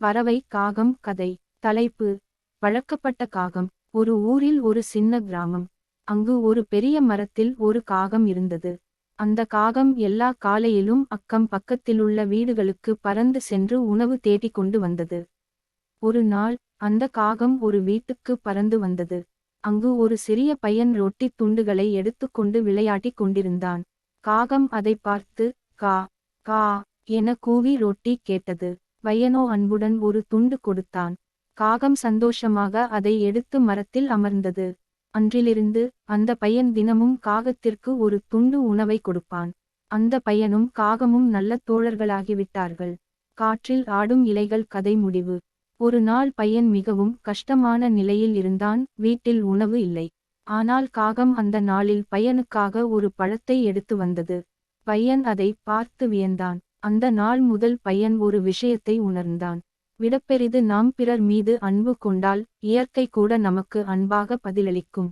பறவை காகம் கதை தலைப்பு வழக்கப்பட்ட காகம். ஒரு ஊரில் ஒரு சின்ன கிராமம். அங்கு ஒரு பெரிய மரத்தில் ஒரு காகம் இருந்தது. அந்த காகம் எல்லா காலையிலும் அக்கம் பக்கத்திலுள்ள வீடுகளுக்கு பறந்து சென்று உணவு தேடிக் கொண்டு வந்தது. ஒரு நாள் அந்த காகம் ஒரு வீட்டுக்கு பறந்து வந்தது. அங்கு ஒரு சிறிய பையன் ரொட்டி துண்டுகளை எடுத்துக்கொண்டு விளையாடிக் கொண்டிருந்தான். காகம் அதை பார்த்து கா கா என கூவி ரொட்டி கேட்டது. பையனோ அன்புடன் ஒரு துண்டு கொடுத்தான். காகம் சந்தோஷமாக அதை எடுத்து மரத்தில் அமர்ந்தது. அன்றிலிருந்து அந்த பையன் தினமும் காகத்திற்கு ஒரு துண்டு உணவை கொடுப்பான். அந்த பையனும் காகமும் நல்ல தோழர்களாகிவிட்டார்கள். காற்றில் ஆடும் இலைகள் கதை முடிவு. ஒரு நாள் பையன் மிகவும் கஷ்டமான நிலையில் இருந்தான் வீட்டில் உணவு இல்லை. ஆனால் காகம் அந்த நாளில் பையனுக்காக ஒரு பழத்தை எடுத்து வந்தது. பையன் அதை பார்த்து வியந்தான். அந்த நாள் முதல் பையன் ஒரு விஷயத்தை உணர்ந்தான். விடப்பெரிது நாம் பிறர் மீது அன்பு கொண்டால் இயற்கை கூட நமக்கு அன்பாக பதிலளிக்கும்.